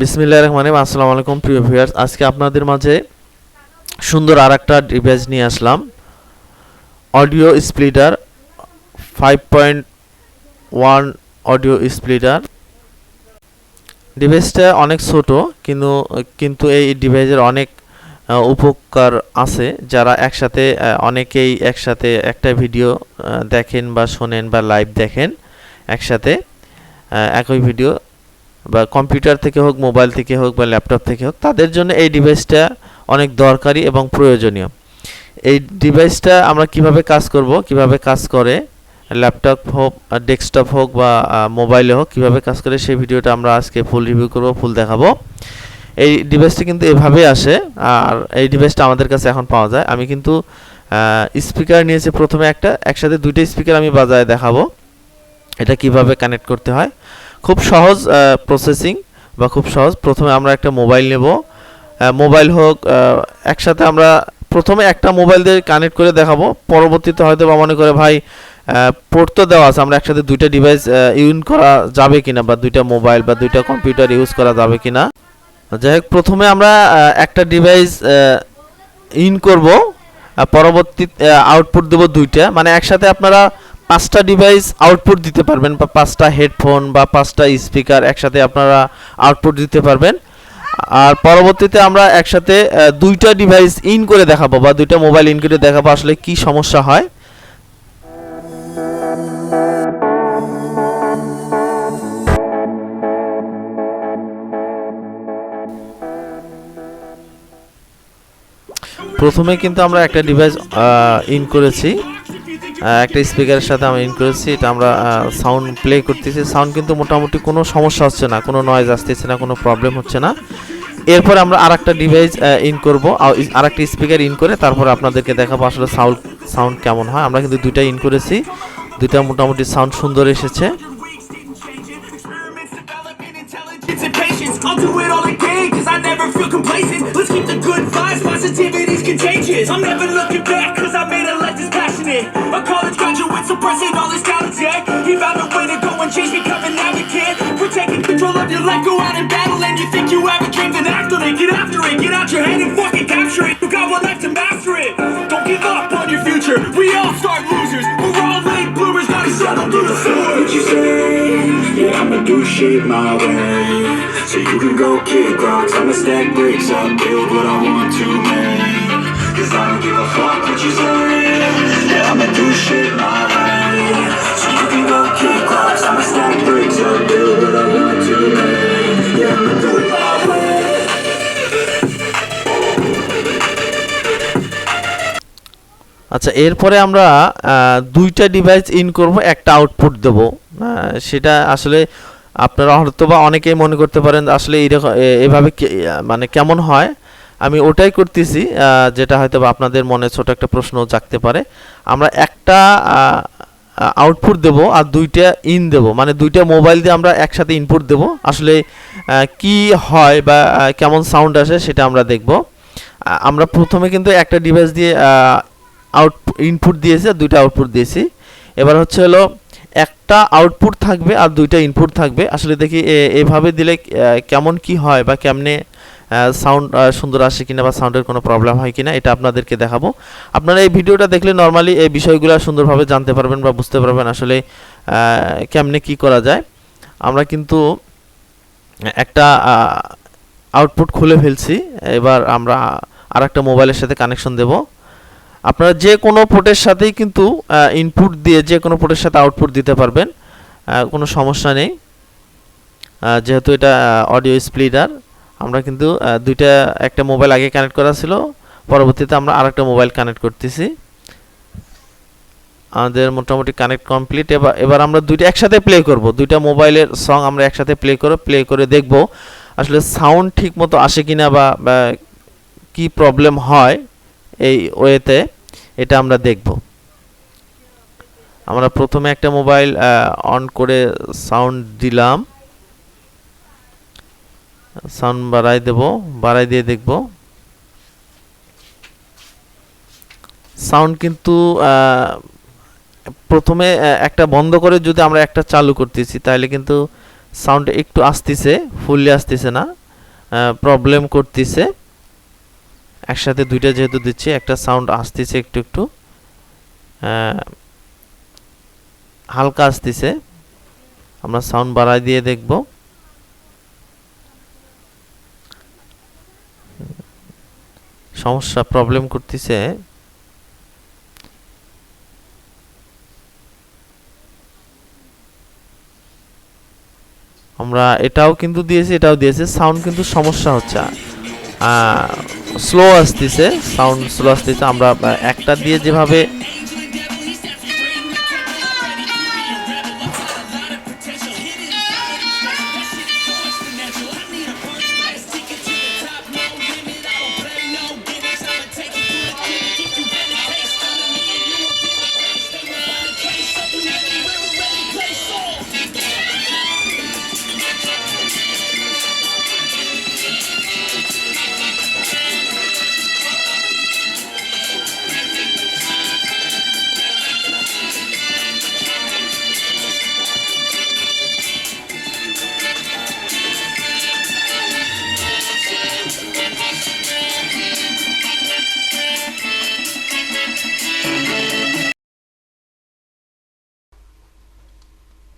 বিসমিল্লাহ রহমান আসসালামু আলাইকুম, প্রিয় ভিউয়ার্স আজকে আপনাদের মাঝে সুন্দর আর একটা ডিভাইস নিয়ে আসলাম। Audio splitter five point one audio splitter ডিভাইসটা অনেক ছোট, কিন্তু কিন্তু এই ডিভাইসের অনেক উপকার আছে। যারা একসাথে অনেকেই একসাথে একটা ভিডিও দেখেন বা শোনেন বা লাইভ দেখেন একসাথে একই ভিডিও বা কম্পিউটার থেকে হোক মোবাইল থেকে হোক বা ল্যাপটপ থেকে হোক, তাদের জন্য এই ডিভাইসটা অনেক দরকারি এবং প্রয়োজনীয়। এই ডিভাইসটা আমরা কীভাবে কাজ করব, কীভাবে কাজ করে ল্যাপটপ হোক ডেস্কটপ হোক বা মোবাইলে হোক, কীভাবে কাজ করে, সেই ভিডিওটা আমরা আজকে ফুল রিভিউ করব ফুল দেখাবো। এই ডিভাইসটি কিন্তু এভাবেই আসে, আর এই ডিভাইসটা আমাদের কাছে এখন পাওয়া যায়। আমি কিন্তু স্পিকার নিয়েছি প্রথমে একটা, একসাথে দুইটা স্পিকার আমি বাজায় দেখাবো। এটা কীভাবে কানেক্ট করতে হয়। খুব সহজ প্রসেসিং বা খুব সহজ। প্রথমে আমরা একটা মোবাইল নেব। মোবাইল হোক একসাথে আমরা প্রথমে একটা মোবাইল দিয়ে কানেক্ট করে দেখাবো। পরবর্তীতে হয়তো বা মনে করে, ভাই পোর্ট তো দেওয়া আছে, আমরা একসাথে দুইটা ডিভাইস ইউজ করা যাবে কিনা বা দুইটা মোবাইল বা দুইটা কম্পিউটার ইউজ করা যাবে কিনা? যাই হোক, প্রথমে আমরা একটা ডিভাইস ইন করব। পরবর্তী আউটপুট দেব দুইটা। মানে একসাথে আপনারা পাঁচটা ডিভাইস আউটপুট দিতে পারবেন, বা পাঁচটা হেডফোন বা পাঁচটা স্পিকার একসাথে আপনারা আউটপুট দিতে পারবেন। আর পরবর্তীতে আমরা একসাথে দুইটা ডিভাইস ইন করে দেখাবো, বা দুইটা মোবাইল ইন করে দেখাবো আসলে কি সমস্যা হয়। প্রথমে কিন্তু আমরা একটা ডিভাইস ইন করেছি। একটা স্পিকারের সাথে আমরা ইন করেছি এটা আমরা সাউন্ড প্লে করতেছি। সাউন্ড কিন্তু মোটামুটি কোনো সমস্যা হচ্ছে না কোনো নয়েজ আসতেছে না কোনো প্রবলেম হচ্ছে না। এরপর আমরা আর একটা ডিভাইস ইন করব। আর একটা স্পিকার ইন করে তারপর আপনাদেরকে দেখাবো আসলে সাউন্ড সাউন্ড কেমন হয়। আমরা কিন্তু দুইটা ইন করেছি। দুইটা মোটামুটি সাউন্ড সুন্দর এসেছে. I'm never looking back, cause I made college graduate suppressing all his talents, yeah. He found a way to go and change, become an advocate. Taking control of your life, go out and battle. And you think you have a dream, then act on it. Get after it, get out your head and fucking capture it. You got one life to master it. Don't give up on your future. We all start losers. We're all late bloomers, gotta settle through the floor. what you say. Yeah, I'ma do shit my way. So you can go kick rocks. I'ma stack bricks up, build what I want to make. Cause I don't give a fuck what you say. আচ্ছা এরপরে আমরা দুইটা device in করব, একটা output দেব। সেটা আসলে আপনারা হয়তো বা অনেকেই মনে করতে পারেন আসলে এইরকম এভাবে মানে কেমন হয়। আমি ওটাই করতেছি যেটা হয়তো আপনাদের মনে ছোট একটা প্রশ্ন জাগতে পারে। আমরা একটা আউটপুট দেব আর দুইটা ইন দেব। মানে দুইটা মোবাইল দিয়ে আমরা একসাথে ইনপুট দেব। আসলে কি হয় বা কেমন সাউন্ড আসে সেটা আমরা দেখব। আমরা প্রথমে কিন্তু একটা ডিভাইস দিয়ে আউট ইনপুট দিয়েছি আর দুইটা আউটপুট দিয়েছি। এবার হচ্ছে হলো, একটা আউটপুট থাকবে আর দুইটা ইনপুট থাকবে। আসলে দেখি এভাবে দিলে কেমন কি হয় বা কেমনে সাউন্ড সুন্দর আসে কিনা বা সাউন্ডের কোনো প্রবলেম হয় কিনা, এটা আপনাদেরকে দেখাবো। আপনারা এই ভিডিওটা দেখলে নর্মালি এই বিষয়গুলো সুন্দরভাবে জানতে পারবেন বা বুঝতে পারবেন আসলে কেমনে কি করা যায়। আমরা কিন্তু একটা আউটপুট খুলে ফেলছি। এবার আমরা আর একটা মোবাইলের সাথে কানেকশন দেব। আপনারা যে কোনো পোর্টের সাথেই কিন্তু ইনপুট দিয়ে যে কোনো পোর্টের সাথে আউটপুট দিতে পারবেন কোনো সমস্যা নেই। যেহেতু এটা অডিও স্প্লিটার আমরা কিন্তু দুইটা, একটা মোবাইল আগে কানেক্ট করা ছিল, পরবর্তীতে আমরা আরেকটা মোবাইল কানেক্ট করতেছি। আমাদের মোটামুটি কানেক্ট কমপ্লিট এবার এবার আমরা দুইটা একসাথে প্লে করব। দুইটা মোবাইলের সং আমরা একসাথে প্লে করে প্লে করে দেখব আসলে সাউন্ড ঠিক মতো আসে কিনা বা কি প্রবলেম হয় এই ওয়েতে এটা আমরা দেখব। আমরা প্রথমে একটা মোবাইল অন করে সাউন্ড দিলাম। সাউন্ড বাড়াই দেব, বাড়াই দিয়ে দেখব। সাউন্ড কিন্তু প্রথমে একটা বন্ধ করে যদি আমরা একটা চালু করতেছি, তাহলে কিন্তু সাউন্ড একটু আসতেছে ফুললি আসতেছে না প্রবলেম করতেছে। একসাথে দুইটা যেহেতু দিচ্ছি, একটা সাউন্ড আসতেছে একটু একটু হালকা আসতেছে। আমরা সাউন্ড বাড়াই দিয়ে দেখব। সমস্যা প্রবলেম করতেছে। আমরা এটাও কিন্তু দিয়েছি, এটাও দিয়েছি সাউন্ড কিন্তু সমস্যা হচ্ছে। স্লো আসতেছে সাউন্ড স্লো আসতেছে। আমরা একটা দিয়ে যেভাবে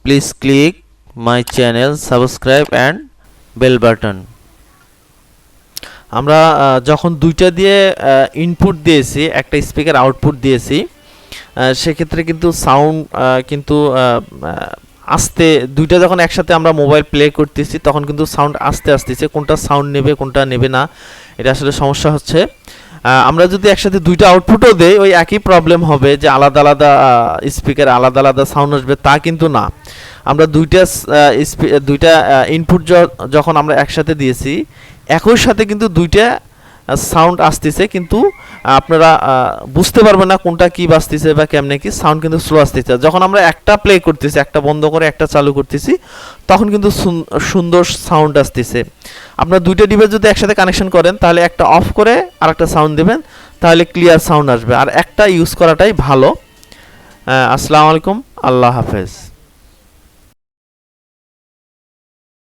please click my channel subscribe and bell button আমরা যখন দুইটা দিয়ে ইনপুট দিয়েছি, একটা স্পিকার আউটপুট দিয়েছি সেক্ষেত্রে কিন্তু সাউন্ড কিন্তু আস্তে, দুইটা যখন একসাথে আমরা মোবাইল প্লে করতেছি, তখন কিন্তু সাউন্ড আস্তে আসতেছে কোনটা সাউন্ড নেবে, কোনটা নেবে না, এটা আসলে সমস্যা হচ্ছে। আমরা যদি একসাথে দুইটা আউটপুটও দেই, ওই একই প্রবলেম হবে যে আলাদা আলাদা স্পিকার আলাদা আলাদা সাউন্ড আসবে, তা কিন্তু না। আমরা দুইটা দুইটা ইনপুট যখন আমরা একসাথে দিয়েছি, একই সাথে কিন্তু দুইটা সাউন্ড আসতেছে, কিন্তু আপনারা বুঝতে পারবেন না কোনটা কি বাজতেছে বা কেমনে কি সাউন্ড কিন্তু স্লো আসতেছে। যখন আমরা একটা প্লে করতেছি, একটা বন্ধ করে একটা চালু করতেছি, তখন কিন্তু সুন- সুন্দর সাউন্ড আসতেছে। আপনার দুইটা ডিভাইস যদি একসাথে কানেকশন করেন, তাহলে একটা অফ করে আর একটা সাউন্ড দেবেন, তাহলে ক্লিয়ার সাউন্ড আসবে। আর একটা ইউজ করাটাই ভালো। আসসালামু আলাইকুম, আল্লাহ হাফেজ।